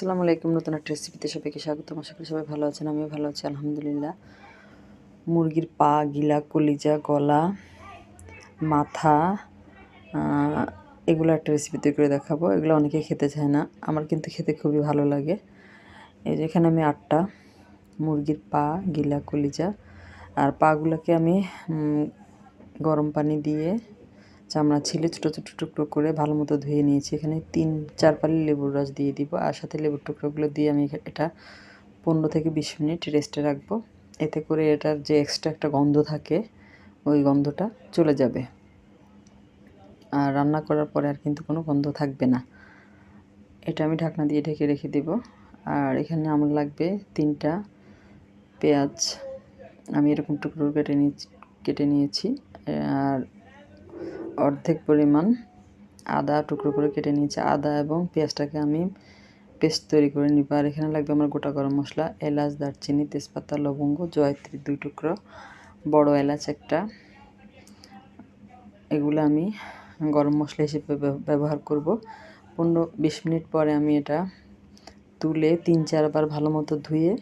আসসালামু আলাইকুম, নতুন একটা রেসিপিতে সবাইকে স্বাগতম। আশা করি সবাই ভালো আছেন, আমিও ভালো আছি, আলহামদুলিল্লাহ। মুরগির পা, গিলা, কলিজা, গলা, মাথা এগুলো একটা রেসিপি তৈরি করে দেখাবো। এগুলো অনেকে খেতে চায় না, আমার কিন্তু খেতে খুবই ভালো লাগে। এই যে এখানে আমি আটটা মুরগির পা, গিলা, কলিজা, আর পাগুলোকে আমি গরম পানি দিয়ে চামড়া ছিলে, ছোটো ছোটো টুকরো করে ভালো মতো ধুয়ে নিয়েছি। এখানে তিন, চার পালি লেবুর রস দিয়ে দিব। আর সাথে লেবুর টুকরোগুলো দিয়ে আমি এটা পনেরো থেকে বিশ মিনিট রেস্টে রাখব। এতে করে এটার যে এক্সট্রা একটা গন্ধ থাকে, ওই গন্ধটা চলে যাবে। আর রান্না করার পরে আর কিন্তু কোনো গন্ধ থাকবে না। এটা আমি ঢাকনা দিয়ে ঢেকে রেখে দিব। আর এখানে আমার লাগবে তিনটা পেঁয়াজ। আমি এরকম টুকরো কেটে নিয়েছি কেটে নিয়েছি। আর অর্ধেক পরিমাণ আদা টুকরো করে কেটে নিয়েছি। আদা এবং পেঁয়াজটাকে আমি পেস্ট তৈরি করে নিব। আর এখানে লাগবে আমার গোটা গরম মশলা, এলাচ, দারচিনি, তেজপাতা, লবঙ্গ, জয়ত্রী দুই টুকরো। বড় এলাচ একটা। এগুলো আমি গরম মশলা হিসেবে ব্যব- ব্যবহার করব। পনেরো, বিশ মিনিট পরে আমি এটা তুলে তিন, চারবার ভালো মতো ধুয়ে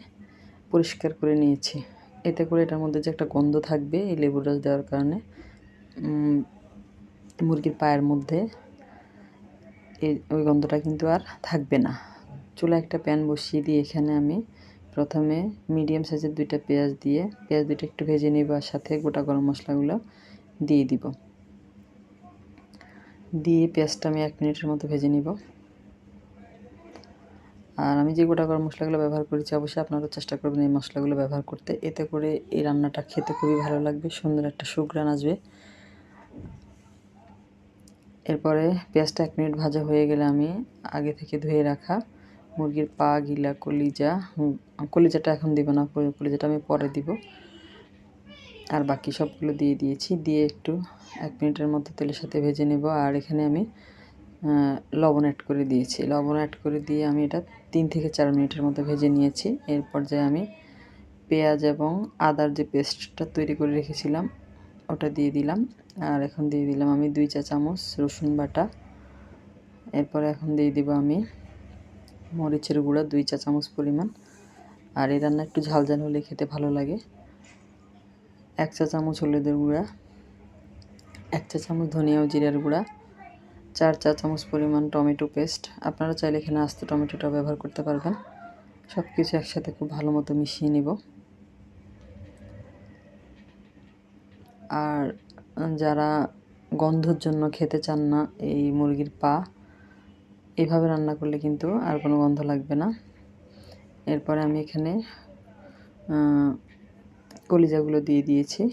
পরিষ্কার করে নিয়েছি। এতে করে এটার মধ্যে যে একটা গন্ধ থাকবে এই লেবুর রস দেওয়ার কারণে মুরগির পায়ের মধ্যে এই ওই গন্ধটা কিন্তু আর থাকবে না। চুলা একটা প্যান বসিয়ে দিয়ে এখানে আমি প্রথমে মিডিয়াম সাইজের দুইটা পেঁয়াজ দিয়ে, পেঁয়াজ দুইটা একটু ভেজে নিব আর সাথে গোটা গরম মশলাগুলো দিয়ে দিব। দিয়ে পেঁয়াজটা আমি এক মিনিটের মতো ভেজে নিব। আর আমি যে গোটা গরম মশলাগুলো ব্যবহার করেছি, অবশ্যই আপনারাও চেষ্টা করবেন এই মশলাগুলো ব্যবহার করতে। এতে করে এই রান্নাটা খেতে খুবই ভালো লাগবে, সুন্দর একটা সুগ্রান আসবে। এরপরে পেঁয়াজটা এক মিনিট ভাজা হয়ে গেলে আমি আগে থেকে ধুয়ে রাখা মুরগির পা, গিলা, কলিজা কলিজাটা এখন দিব না কলিজাটা আমি পরে দিব। আর বাকি সবগুলো দিয়ে দিয়েছি, দিয়ে একটু এক মিনিটের মতো তেলের সাথে ভেজে নেব। আর এখানে আমি লবণ অ্যাড করে দিয়েছি। লবণ অ্যাড করে দিয়ে আমি এটা তিন থেকে চার মিনিটের মতো ভেজে নিয়েছি। এরপর যে আমি পেঁয়াজ এবং আদার যে পেস্টটা তৈরি করে রেখেছিলাম ওটা দিয়ে দিলাম। আর এখন দিয়ে দিলাম আমি দুই চা চামচ রসুন বাটা। এরপরে এখন দিয়ে দিব আমি মরিচের গুঁড়া দুই চা চামচ পরিমাণ। আর এই রান্না একটু ঝাল ঝাল হলে খেতে ভালো লাগে। এক চা চামচ হলুদের গুঁড়া, এক চা চামচ ধনিয়া ও জিরার গুঁড়া, চার চা চামচ পরিমাণ টমেটো পেস্ট। আপনারা চাইলে এখানে আস্ত টমেটোটা ব্যবহার করতে পারবেন। সব কিছু একসাথে খুব ভালো মতো মিশিয়ে নিব। আর যারা গন্ধর জন্য খেতে চান না এই মুরগির পা, এভাবে রান্না করলে কিন্তু আর কোনো গন্ধ লাগবে না। এরপরে আমি এখানে কলিজাগুলো দিয়ে দিয়েছি।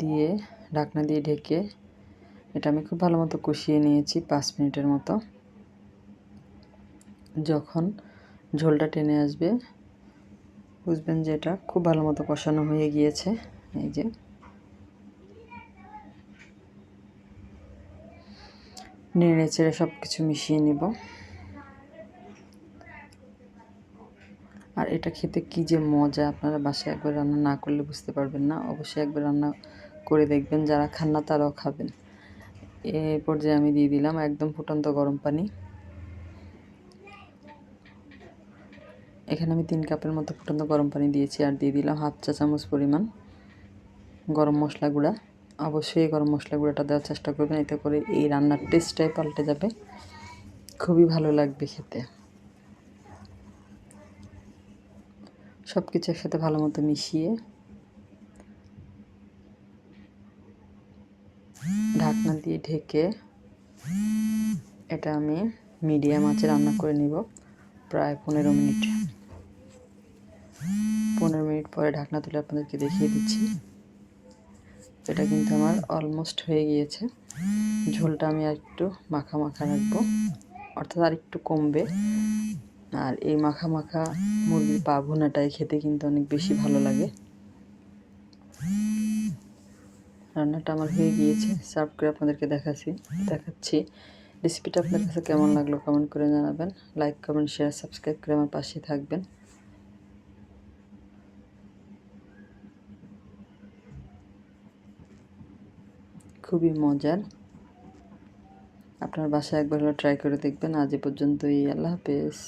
দিয়ে ঢাকনা দিয়ে ঢেকে এটা আমি খুব ভালো মতো কষিয়ে নিয়েছি পাঁচ মিনিটের মতো। যখন ঝোলটা টেনে আসবে, বুঝবেন যে এটা খুব ভালো মতো কষানো হয়ে গিয়েছে, এই যে। নেড়ে চেড়ে সব কিছু মিশিয়ে নেব। আর এটা খেতে কি যে মজা, আপনারা বাসায় একবার রান্না না করলে বুঝতে পারবেন না। অবশ্যই একবার রান্না করে দেখবেন, যারা খান না তারাও খাবেন। এই পর্যায়ে আমি দিয়ে দিলাম একদম ফুটন্ত গরম পানি। এখানে আমি তিন কাপের মতো ফুটন্ত গরম পানি দিয়েছি আর দিয়ে দিলাম হাফ চা চামচ পরিমাণ গরম মশলা গুঁড়া। অবশ্যই গরম মশলা গুঁড়াটা দেওয়ার চেষ্টা করবেন, এতে করে এই রান্নার টেস্টটাই পাল্টে যাবে। খুবই ভালো লাগবে খেতে। সব কিছু একসাথে ভালো মতো মিশিয়ে ঢাকনা দিয়ে ঢেকে এটা আমি মিডিয়াম আঁচে রান্না করে নিব, প্রায় পনেরো মিনিট। পনেরো মিনিট পরে ঢাকনা তুলে আপনাদেরকে দেখিয়ে দিচ্ছি। এটা কিন্তু আমার অলমোস্ট হয়ে গিয়েছে। ঝোলটা আমি আর একটু মাখা মাখা রাখব। অর্থাৎ আর একটু কমবে। আর এই মাখা মাখা মুরগির পা ভুনাটাই খেতে কিন্তু অনেক বেশি ভালো লাগে। রান্নাটা আমার হয়ে গিয়েছে। সার্ভ করে আপনাদেরকে দেখাচ্ছি দেখাচ্ছি। রেসিপিটা আপনার কাছে কেমন লাগল কমেন্ট করে জানাবেন। লাইক কমেন্ট শেয়ার সাবস্ক্রাইব করে আমার পাশে থাকবেন। খুবই মজার। আপনার বাসায় একবার ট্রাই করে দেখবেন। আজ এ পর্যন্তই। আল্লাহ হাফেজ।